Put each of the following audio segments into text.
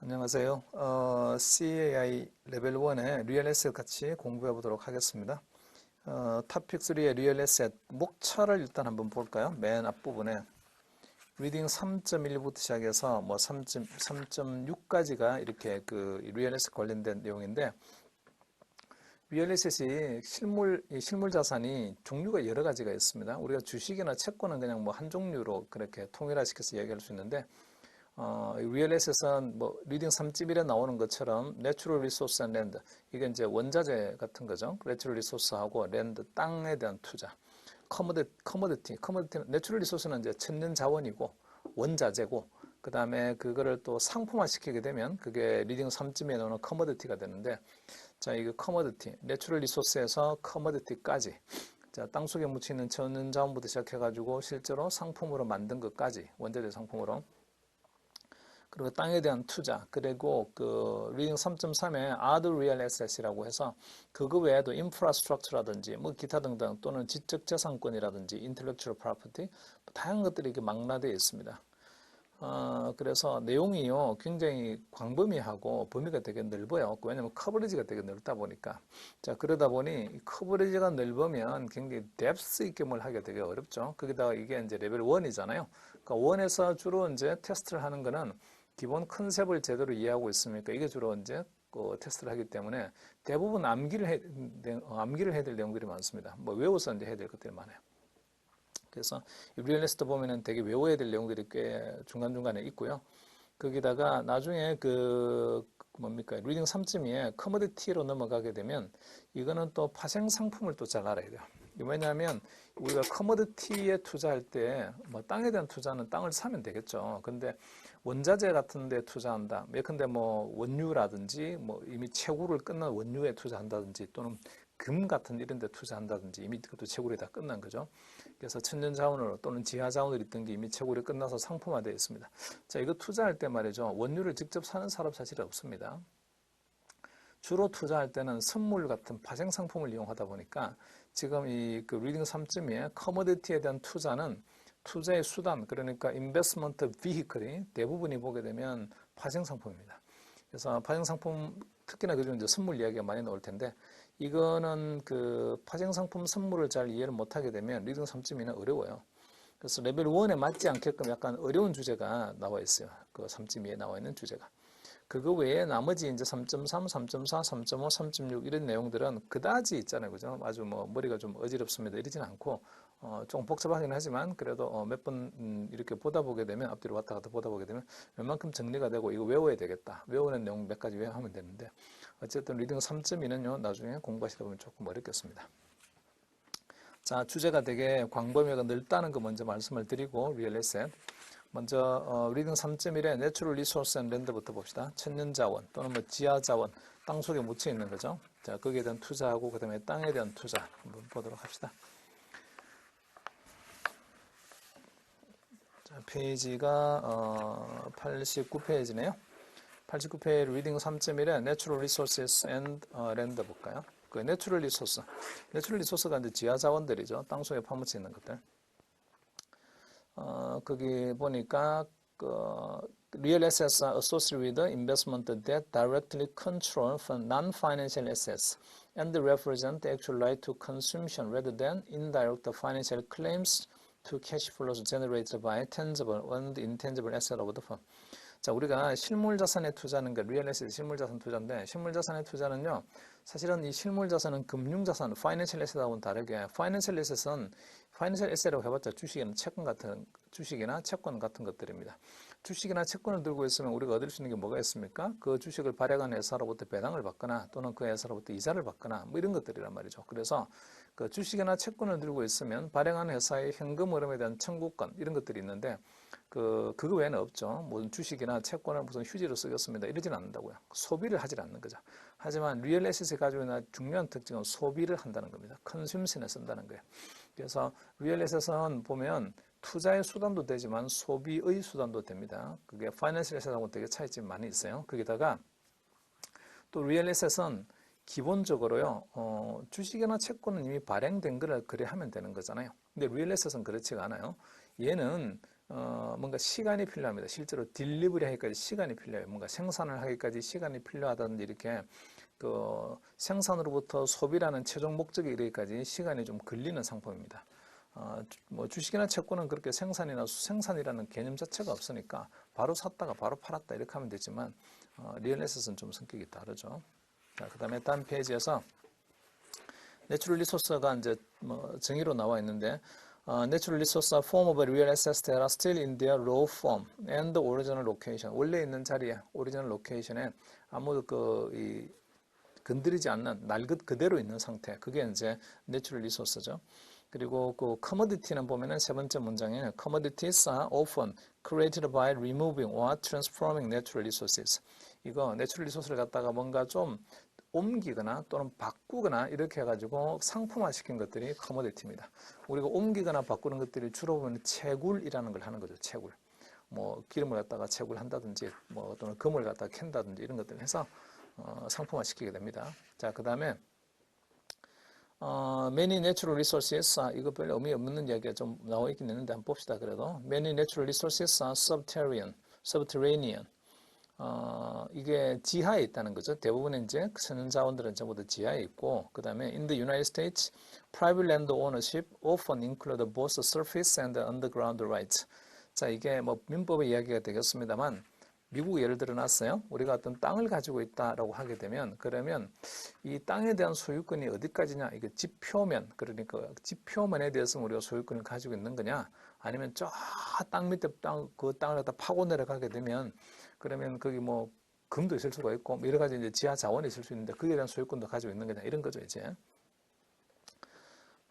안녕하세요. 어, CAI 레벨 1의 리얼 에셋 같이 공부해 보도록 하겠습니다. 어, 토픽 3의 리얼 에셋 목차를 일단 한번 볼까요? 맨 앞부분에 리딩 3.1부터 시작해서 뭐 3.6까지가 이렇게 그 리얼 에셋 관련된 내용인데 리얼 에셋이 실물 이 실물 자산이 종류가 여러 가지가 있습니다. 우리가 주식이나 채권은 그냥 뭐 한 종류로 그렇게 통일화시켜서 이야기할 수 있는데 어, 리얼 에셋은 뭐 리딩 3.1에 나오는 것처럼 내추럴 리소스 앤 랜드 이게 이제 원자재 같은 거죠. 내추럴 리소스하고 랜드 땅에 대한 투자. 커머디 커머디티 커머디티는 내추럴 리소스는 이제 천년 자원이고 원자재고 그 다음에 그거를 또 상품화 시키게 되면 그게 리딩 3.1에 나오는 커머디티가 되는데 자, 이거 커머디티 내추럴 리소스에서 커머디티까지. 자, 땅속에 묻히는 천연 자원부터 시작해 가지고 실제로 상품으로 만든 것까지 원자재 상품으로 그리고 땅에 대한 투자, 그리고 그 리딩 3.3의 other real asset이라고 해서 그거 외에도 인프라스트럭처라든지 뭐 기타 등등 또는 지적 재산권이라든지 intellectual property 뭐 다양한 것들이 이렇게 망라되어 있습니다. 어, 그래서 내용이요 굉장히 광범위하고 범위가 되게 넓어요. 왜냐하면 커버리지가 되게 넓다 보니까 자 그러다 보니 이 커버리지가 넓으면 굉장히 뎁스 있게 뭘 하기가 되게 어렵죠. 거기다가 이게 이제 레벨 1이잖아요. 그러니까 1에서 주로 이제 테스트를 하는 거는 기본 컨셉을 제대로 이해하고 있으니까 이게 주로 이제 그 테스트를 하기 때문에 대부분 암기를 해, 어, 암기를 해야 될 내용들이 많습니다. 뭐 외워서 이제 해야 될 것들이 많아요. 그래서 리얼리스트 보면은 되게 외워야 될 내용들이 꽤 중간중간에 있고요. 거기다가 나중에 그 뭡니까 리딩 3.2에 커머디티로 넘어가게 되면 이거는 또 파생 상품을 또 잘 알아야 돼요. 왜냐하면 우리가 커머디티에 투자할 때 뭐 땅에 대한 투자는 땅을 사면 되겠죠. 근데 원자재 같은 데 투자한다. 예컨대 뭐 원유라든지 뭐 이미 채굴을 끝난 원유에 투자한다든지 또는 금 같은 이런 데 투자한다든지 이미 그것도 채굴이 다 끝난 거죠. 그래서 천연 자원으로 또는 지하 자원으로 있던 게 이미 채굴이 끝나서 상품화되어 있습니다. 자, 이거 투자할 때 말이죠. 원유를 직접 사는 사람 사실 없습니다. 주로 투자할 때는 선물 같은 파생 상품을 이용하다 보니까 지금 이 그 리딩 3.2의 커머디티에 대한 투자는 투자의 수단 그러니까 인베스먼트 비히클이 대부분이 보게 되면 파생 상품입니다. 그래서 파생 상품 특히나 그중 이제 선물 이야기가 많이 나올 텐데 이거는 그 파생 상품 선물을 잘 이해를 못하게 되면 리딩 3.2는 어려워요. 그래서 레벨 1에 맞지 않게끔 약간 어려운 주제가 나와 있어요. 그 3.2에 나와 있는 주제가. 그거 외에 나머지 이제 3.3, 3.4, 3.5, 3.6 이런 내용들은 그다지 있잖아요. 그죠? 아주 뭐 머리가 좀 어지럽습니다. 이러진 않고 어, 좀 복잡하긴 하지만 그래도 어, 몇번 음, 이렇게 보다 보게 되면 앞뒤로 왔다 갔다 보다 보게 되면 웬만큼 정리가 되고 이거 외워야 되겠다. 외우는 내용 몇 가지 외우면 되는데 어쨌든 리딩 3.2는요. 나중에 공부하시다 보면 조금 어렵겠습니다. 자, 주제가 되게 광범위가 넓다는 거 먼저 말씀을 드리고 리얼 에셋 먼저 어, 리딩 3.1의 내추럴 리소스 앤 랜드부터 봅시다. 천년 자원 또는 뭐 지하 자원, 땅 속에 묻혀 있는 거죠. 자, 거기에 대한 투자하고 그 다음에 땅에 대한 투자 한번 보도록 합시다. 자, 페이지가 어, 89페이지네요. 89페이지 리딩 3.1의 Natural Resources and 어, Land 볼까요? 그 Natural Resource, Natural Resource가 이제 지하 자원들이죠. 땅 속에 파묻혀 있는 것들. 어, 거기 보니까 그 real assets are associated with the investment that directly control from non-financial assets and represent the actual right to consumption rather than indirect financial claims to cash flows generated by tangible and intangible asset of the firm. 자, 우리가 실물 자산에 투자하는 게 리얼 에셋 실물 자산 투자인데 실물 자산의 투자는요. 사실은 이 실물 자산은 금융 자산, 파이낸셜 에셋하고는 다르게 파이낸셜 에셋은 파이낸셜 에셋이라고 해봤자 주식이나 채권 같은 주식이나 채권 같은 것들입니다. 주식이나 채권을 들고 있으면 우리가 얻을 수 있는 게 뭐가 있습니까? 그 주식을 발행한 회사로부터 배당을 받거나 또는 그 회사로부터 이자를 받거나 뭐 이런 것들이란 말이죠. 그래서 그 주식이나 채권을 들고 있으면 발행한 회사의 현금 흐름에 대한 청구권 이런 것들이 있는데 그 그거 외에는 없죠. 무슨 주식이나 채권을 무슨 휴지로 쓰겠습니다. 이러지는 않는다고요. 소비를 하질 않는 거죠. 하지만 리얼 에셋이 가지고 있는 중요한 특징은 소비를 한다는 겁니다. 컨슘션에 쓴다는 거예요. 그래서 리얼 에셋은 보면 투자의 수단도 되지만 소비의 수단도 됩니다. 그게 파이낸셜 에셋하고 되게 차이점이 많이 있어요. 거기다가 또 리얼 에셋은 기본적으로요, 어, 주식이나 채권은 이미 발행된 거를 거래하면 되는 거잖아요. 근데 리얼 에셋은 그렇지가 않아요. 얘는 어, 뭔가 시간이 필요합니다. 실제로 딜리버리 하기까지 시간이 필요해요. 뭔가 생산을 하기까지 시간이 필요하다든지 이렇게 그 생산으로부터 소비라는 최종 목적에 이르기까지 시간이 좀 걸리는 상품입니다. 어, 주- 뭐 주식이나 채권은 그렇게 생산이나 수생산이라는 개념 자체가 없으니까 바로 샀다가 바로 팔았다 이렇게 하면 되지만 어, 리얼 에셋은 좀 성격이 다르죠. 자, 그 다음에 다음 페이지에서 내추럴 리소스가 이제 뭐 정의로 나와 있는데 어, natural resources are form of real assets that are still in their raw form and the original location. 원래 있는 자리에, original location에 아무 그이 건드리지 않는 낡은 그대로 있는 상태. 그게 이제 내추럴 리소스죠. 그리고 그 commodity는 보면은 세 번째 문장에 commodities are often created by removing or transforming natural resources. 이거 내추럴 리소스를 갖다가 뭔가 좀 옮기거나 또는 바꾸거나 이렇게 해가지고 상품화 시킨 것들이 커머디티입니다. 우리가 옮기거나 바꾸는 것들이 주로 보면 채굴이라는 걸 하는 거죠. 채굴. 뭐 기름을 갖다가 채굴한다든지 뭐 또는 금을 갖다가 캔다든지 이런 것들을 해서 어, 상품화 시키게 됩니다. 자, 그 다음에 어, many natural resources, 아, 이거 별로 의미 없는 이야기가 좀 나와 있긴 있는데 한번 봅시다. 그래도 many natural resources are subterranean, subterranean. 어, 이게 지하에 있다는 거죠. 대부분의 이제 천연 자원들은 전부 다 지하에 있고, 그 다음에 in the United States, private land ownership often include both surface and underground rights. 자, 이게 뭐 민법의 이야기가 되겠습니다만, 미국 예를 들어 놨어요. 우리가 어떤 땅을 가지고 있다라고 하게 되면, 그러면 이 땅에 대한 소유권이 어디까지냐? 이게 지표면, 그러니까 지표면에 대해서 우리가 소유권을 가지고 있는 거냐? 아니면 저 땅 밑에 땅, 그 땅을 갖다 파고 내려가게 되면, 그러면 거기 뭐 금도 있을 수가 있고 뭐 여러 가지 이제 지하 자원이 있을 수 있는데 그에 대한 소유권도 가지고 있는 거냐 이런 거죠 이제.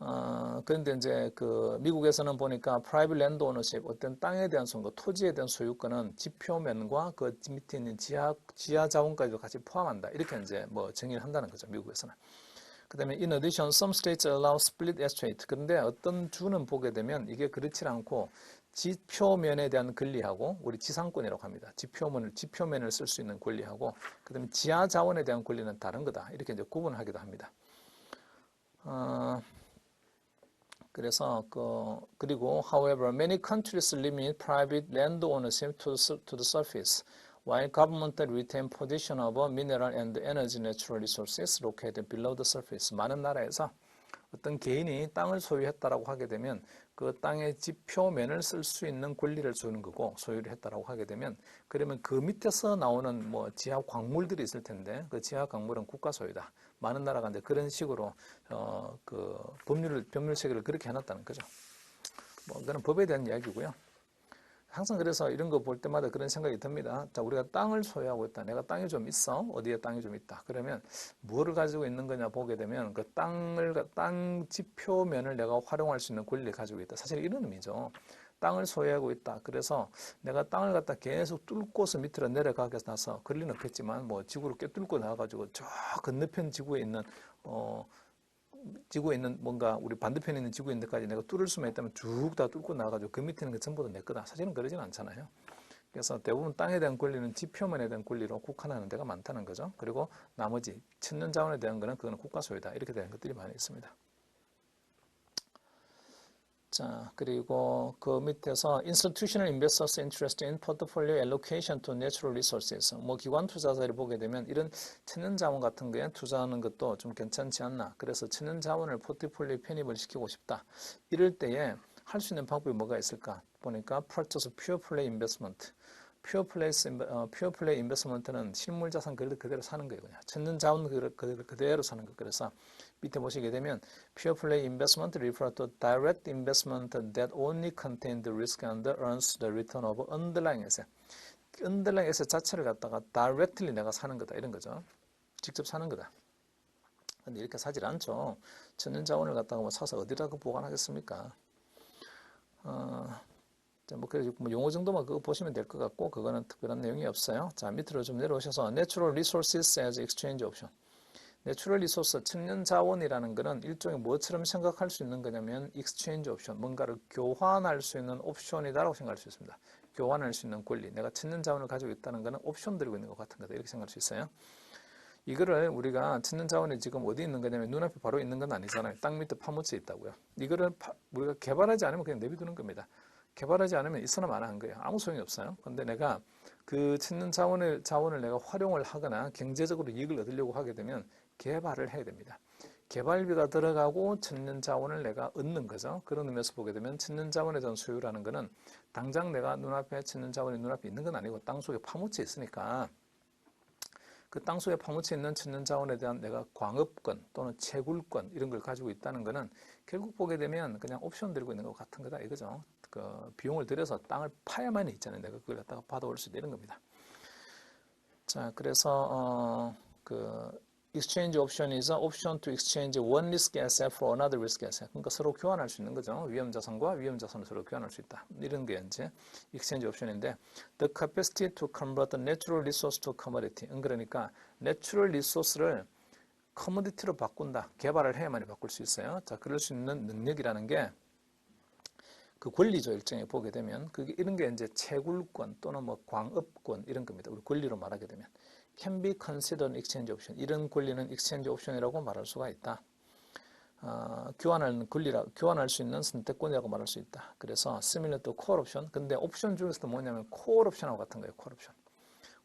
어, 그런데 이제 그 미국에서는 보니까 private land ownership 어떤 땅에 대한 소유, 토지에 대한 소유권은 지표면과 그 밑에 있는 지하 지하 자원까지도 같이 포함한다 이렇게 이제 뭐 정의를 한다는 거죠 미국에서는. 그다음에 in addition, some states allow split estate. 그런데 어떤 주는 보게 되면 이게 그렇지 않고 지표면에 대한 권리하고 우리 지상권이라고 합니다. 지표면을 지표면을 쓸 수 있는 권리하고 그다음에 지하 자원에 대한 권리는 다른 거다. 이렇게 이제 구분하기도 합니다. 어, 그래서 그 그리고 however many countries limit private land ownership to, to the surface while government retain possession of mineral and energy natural resources located below the surface. 많은 나라에서 어떤 개인이 땅을 소유했다라고 하게 되면 그 땅의 지표면을 쓸 수 있는 권리를 주는 거고 소유를 했다라고 하게 되면 그러면 그 밑에서 나오는 뭐 지하 광물들이 있을 텐데 그 지하 광물은 국가 소유다. 많은 나라가 이제 그런 식으로 어 그 법률을 법률 체계를 그렇게 해놨다는 거죠. 뭐 그건 법에 대한 이야기고요. 항상 그래서 이런 거 볼 때마다 그런 생각이 듭니다. 자, 우리가 땅을 소유하고 있다. 내가 땅이 좀 있어. 어디에 땅이 좀 있다. 그러면 뭐를 가지고 있는 거냐 보게 되면 그 땅을, 땅 지표면을 내가 활용할 수 있는 권리를 가지고 있다. 사실 이런 의미죠. 땅을 소유하고 있다. 그래서 내가 땅을 갖다 계속 뚫고서 밑으로 내려가게 나서 권리는 없겠지만 뭐 지구를 꿰뚫고 나가가지고 저 건너편 지구에 있는 어 지구에 있는 뭔가 우리 반대편에 있는 지구에 있는 데까지 내가 뚫을 수만 있다면 쭉 다 뚫고 나가지고 그 밑에 있는 게 전부 다 내 거다. 사실은 그러진 않잖아요. 그래서 대부분 땅에 대한 권리는 지표면에 대한 권리로 국한하는 데가 많다는 거죠. 그리고 나머지 천년 자원에 대한 거는 그거는 국가 소유다. 이렇게 되는 것들이 많이 있습니다. 자, 그리고 그 밑에서 institutional investors interest in portfolio allocation to natural resources. 뭐 기관 투자자를 보게 되면 이런 천연 자원 같은 거에 투자하는 것도 좀 괜찮지 않나. 그래서 천연 자원을 포트폴리오에 편입을 시키고 싶다. 이럴 때에 할 수 있는 방법이 뭐가 있을까? 보니까 purchase pure play investment. 퓨어 플레이 어, 퓨어 플레이 인베스먼트는 실물 자산 그대로, 사는 거예요. 천년 자원 그대로, 그대로, 사는 거. 그래서 밑에 보시게 되면 pure play investment refer to direct investment that only contain the risk and earns the return of underlying asset. underlying asset 자체를 갖다가 directly 내가 사는 거다 이런 거죠. 직접 사는 거다. 근데 이렇게 사질 않죠. 천년 자원을 갖다가 뭐 사서 어디다가 보관하겠습니까? 어, 자, 뭐, 그래서 뭐 용어 정도만 그거 보시면 될 것 같고, 그거는 특별한 내용이 없어요. 자, 밑으로 좀 내려오셔서, Natural Resources as Exchange Option. 내추럴 리소스, 천년 자원이라는 거는 일종의 뭐처럼 생각할 수 있는 거냐면, exchange option, 뭔가를 교환할 수 있는 옵션이다라고 생각할 수 있습니다. 교환할 수 있는 권리. 내가 천년 자원을 가지고 있다는 거는 옵션 들고 있는 것 같은 거다. 이렇게 생각할 수 있어요. 이거를 우리가 천년 자원이 지금 어디 있는 거냐면 눈앞에 바로 있는 건 아니잖아요. 땅 밑에 파묻혀 있다고요. 이거를 파- 우리가 개발하지 않으면 그냥 내비두는 겁니다. 개발하지 않으면 있어나 마나 한 거예요. 아무 소용이 없어요. 근데 내가 그 찾는 자원을, 자원을 내가 활용을 하거나 경제적으로 이익을 얻으려고 하게 되면 개발을 해야 됩니다. 개발비가 들어가고 찾는 자원을 내가 얻는 거죠. 그런 의미에서 보게 되면 찾는 자원에 대한 소유라는 거는 당장 내가 눈앞에 찾는 자원이 눈앞에 있는 건 아니고 땅 속에 파묻혀 있으니까 그 땅 속에 파묻혀 있는 찾는 자원에 대한 내가 광업권 또는 채굴권 이런 걸 가지고 있다는 거는 결국 보게 되면 그냥 옵션 들고 있는 것 같은 거다 이거죠. 그 비용을 들여서 땅을 파야만 있잖아요. 내가 그걸 갖다가 받아올 수 있는 겁니다. 자, 그래서 어, 그 exchange an option to exchange one risk asset for another risk asset. 그러니까 서로 교환할 수 있는 거죠. 위험 자산과 위험 자산을 서로 교환할 수 있다. 이런 게 이제 exchange option인데 the capacity to convert the natural resource to commodity. 음, 그러니까 natural resource를 커머디티로 바꾼다. 개발을 해야만이 바꿀 수 있어요. 자, 그럴 수 있는 능력이라는 게 그 권리죠 일정에 보게 되면 그게 이런 게 이제 채굴권 또는 뭐 광업권 이런 겁니다. 우리 권리로 말하게 되면 can be considered exchange option 이런 권리는 exchange option이라고 말할 수가 있다. 어, 교환할 권리라 교환할 수 있는 선택권이라고 말할 수 있다. 그래서 similar to call option. 근데 옵션 중에서도 뭐냐면 call option하고 같은 거예요. call option.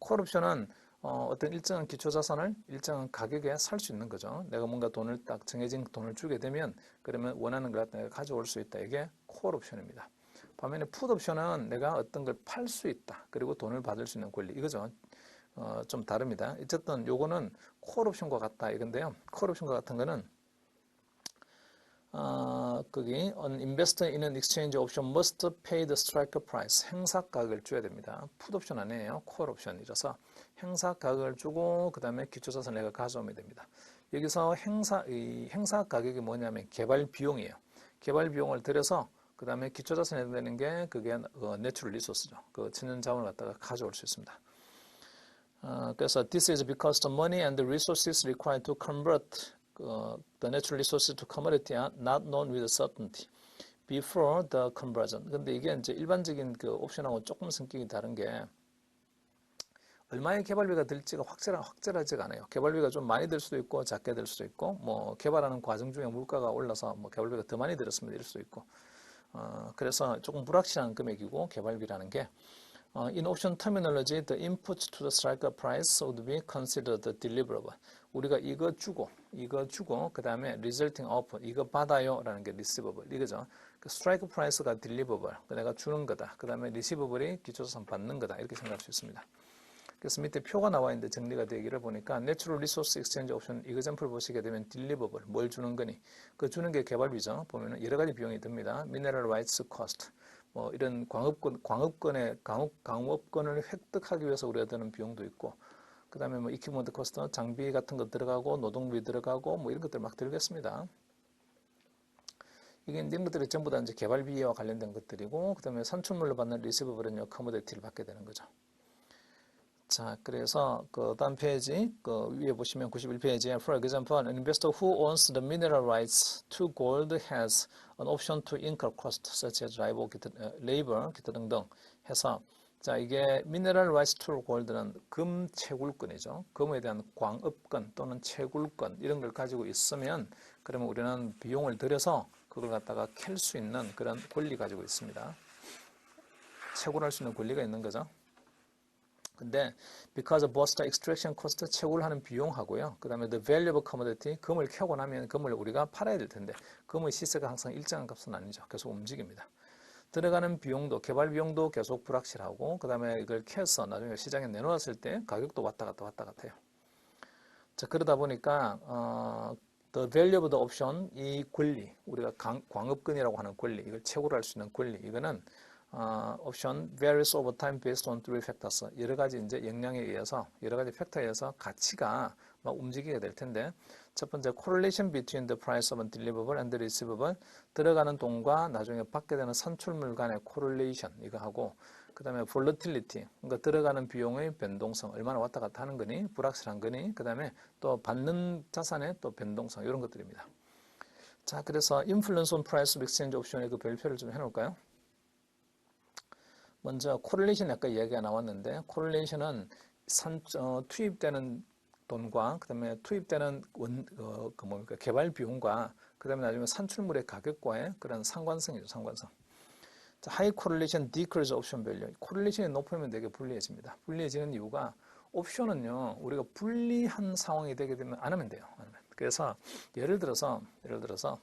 call option은 어, 어떤 일정한 기초 자산을 일정한 가격에 살 수 있는 거죠. 내가 뭔가 돈을 딱 정해진 돈을 주게 되면 그러면 원하는 걸 내가 가져올 수 있다. 이게 콜 옵션입니다. 반면에 풋 옵션은 내가 어떤 걸 팔 수 있다. 그리고 돈을 받을 수 있는 권리. 이거죠. 어, 좀 다릅니다. 어쨌든 요거는 콜 옵션과 같다. 이건데요. 콜 옵션과 같은 거는 어, 거기 an investor in an exchange option must pay the strike price 행사 가격을 줘야 됩니다. 풋 옵션 아니에요. 콜 옵션이라서 행사 가격을 주고 그 다음에 기초자산 내가 가져오면 됩니다. 여기서 행사 이 행사 가격이 뭐냐면 개발 비용이에요. 개발 비용을 들여서 그 다음에 기초자산에 되는 게 그게 어, 내추럴 리소스죠. 그 천연 자원을 갖다가 가져올 수 있습니다. 어, 그래서 this is because the money and the resources required to convert uh, the natural resources to commodity are not known with certainty before the conversion. 근데 이게 이제 일반적인 그 옵션하고 조금 성격이 다른 게 얼마의 개발비가 들지가 확실하, 확실하지가 않아요. 개발비가 좀 많이 들 수도 있고 작게 들 수도 있고 뭐 개발하는 과정 중에 물가가 올라서 뭐 개발비가 더 많이 들었으면 이럴 수도 있고 어, 그래서 조금 불확실한 금액이고 개발비라는 게 어, in option terminology, the input to the strike price would be considered deliverable. 우리가 이거 주고 이거 주고 그 다음에 resulting offer 이거 받아요 라는 게 receivable 이거죠. 그 strike price가 deliverable 내가 주는 거다. 그 다음에 receivabl이 기초자산 받는 거다 이렇게 생각할 수 있습니다. 그래서 밑에 표가 나와 있는데 정리가 되기를 보니까 Natural Resource Exchange Option 이거점플 보시게 되면 Deliverable 뭘 주는 거니 그 주는 게 개발비죠. 보면은 여러 가지 비용이 듭니다. Mineral Rights Cost 뭐 이런 광업권 광업권의 광업 광업권을 획득하기 위해서 우리가 드는 비용도 있고 그 다음에 뭐 이퀴먼트 코스트 장비 같은 거 들어가고 노동비 들어가고 뭐 이런 것들 막 들겠습니다. 이게 이런 것들이 전부 다 이제 개발비와 관련된 것들이고 그 다음에 산출물로 받는 리시버블은요 커모디티를 받게 되는 거죠. 자, 그래서 그 다음 페이지 그 위에 보시면 91페이지에 for example, an investor who owns the mineral rights to gold has an option to incur costs such as labor, 기타 등등 해서 자, 이게 mineral rights to gold는 금 채굴권이죠. 금에 대한 광업권 또는 채굴권 이런 걸 가지고 있으면 그러면 우리는 비용을 들여서 그걸 갖다가 캘 수 있는 그런 권리 가지고 있습니다. 채굴할 수 있는 권리가 있는 거죠. 근데 because of both the extraction cost 채굴 하는 비용하고요. 그 다음에 the value of commodity 금을 캐고 나면 금을 우리가 팔아야 될 텐데 금의 시세가 항상 일정한 값은 아니죠. 계속 움직입니다. 들어가는 비용도 개발 비용도 계속 불확실하고 그 다음에 이걸 캐서 나중에 시장에 내놓았을 때 가격도 왔다 갔다 왔다 갔아요. 자 그러다 보니까 어, the value of the option 이 권리 우리가 강, 광업권이라고 하는 권리 이걸 채굴 할 수 있는 권리 이거는 어, 옵션 varies over time based on three factors. 여러 가지 이제 역량에 의해서 여러 가지 팩터에 의해서 가치가 막 움직이게 될 텐데 첫 번째 correlation between the price of a deliverable and the receivable 들어가는 돈과 나중에 받게 되는 산출물 간의 correlation 이거 하고 그 다음에 volatility 그러니까 들어가는 비용의 변동성 얼마나 왔다 갔다 하는 거니 불확실한 거니 그 다음에 또 받는 자산의 또 변동성 이런 것들입니다. 자 그래서 influence on price of exchange option의 그 별표를 좀 해놓을까요? 먼저 코릴레이션 아까 이야기가 나왔는데 코릴레이션은 산, 어, 투입되는 돈과 그다음에 투입되는 원, 어, 그 뭡니까 개발 비용과 그다음에 나중에 산출물의 가격과의 그런 상관성이죠 상관성. 자, high correlation decrease option value. 코릴레이션이 높으면 되게 불리해집니다. 불리해지는 이유가 옵션은요, 우리가 불리한 상황이 되게 되면 안 하면 돼요. 그래서 예를 들어서, 예를 들어서,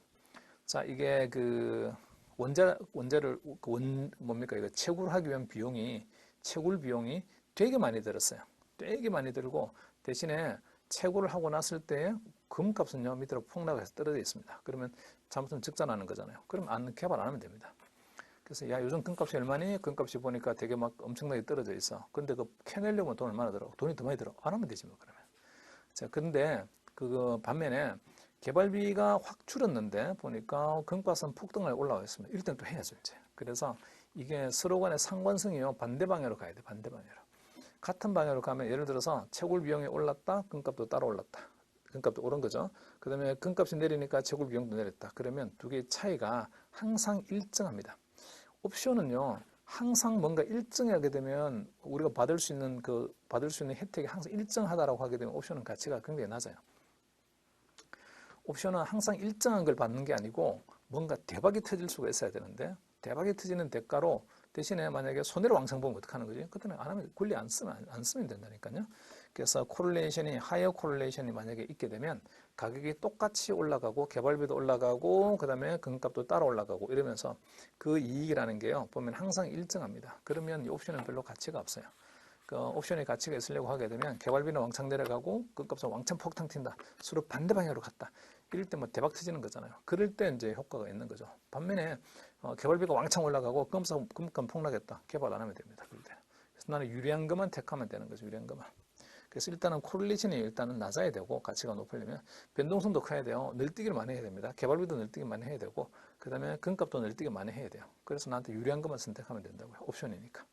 자, 이게 그 원재, 원재를, 그 원, 뭡니까, 이거 채굴 하기 위한 비용이, 채굴 비용이 되게 많이 들었어요. 되게 많이 들고, 대신에 채굴을 하고 났을 때 금값은요, 밑으로 폭락해서 떨어져 있습니다. 그러면 잘못하면 적자나는 거잖아요. 그럼 안, 개발 안 하면 됩니다. 그래서 야 요즘 금값이 얼마니? 금값이 보니까 되게 막 엄청나게 떨어져 있어. 근데 그 캐내려면 돈 얼마나 들어? 돈이 더 많이 들어. 안 하면 되지 뭐 그러면. 자, 근데 그 반면에 개발비가 확 줄었는데 보니까 금값은 폭등을 올라와 있습니다. 이럴 땐또 해야죠 이제. 그래서 이게 서로 간의 상관성이요 반대 방향으로 가야 돼. 반대 방향으로. 같은 방향으로 가면 예를 들어서 채굴 비용이 올랐다. 금값도 따라 올랐다. 금값도 오른 거죠. 그 다음에 금값이 내리니까 채굴 비용도 내렸다. 그러면 두 개의 차이가 항상 일정합니다. 옵션은요, 항상 뭔가 일정하게 되면 우리가 받을 수 있는 그 받을 수 있는 혜택이 항상 일정하다라고 하게 되면 옵션은 가치가 굉장히 낮아요. 옵션은 항상 일정한 걸 받는 게 아니고 뭔가 대박이 터질 수가 있어야 되는데 대박이 터지는 대가로 대신에 만약에 손해를 왕창 보면 어떡하는 거지? 그때는 안 하면 권리 안 쓰면 안 쓰면 된다니까요. 그래서 코릴레이션이 하이어 코릴레이션이 만약에 있게 되면 가격이 똑같이 올라가고 개발비도 올라가고 그다음에 금값도 따라 올라가고 이러면서 그 이익이라는 게요 보면 항상 일정합니다. 그러면 이 옵션은 별로 가치가 없어요. 그 옵션의 가치가 있으려고 하게 되면 개발비는 왕창 내려가고 금값은 왕창 폭탄 튄다. 서로 반대 방향으로 갔다. 이럴 때 뭐 대박 터지는 거잖아요. 그럴 때 이제 효과가 있는 거죠. 반면에 어, 개발비가 왕창 올라가고 금값 금값 폭락했다. 개발 안 하면 됩니다. 그럴 때. 그래서 나는 유리한 것만 택하면 되는 거죠. 유리한 것만. 그래서 일단은 코릴레이션이 일단은 낮아야 되고 가치가 높으려면 변동성도 커야 돼요. 늘뛰기를 많이 해야 됩니다. 개발비도 늘뛰기 많이 해야 되고 그 다음에 금값도 늘뛰기 많이 해야 돼요. 그래서 나한테 유리한 것만 선택하면 된다고요. 옵션이니까.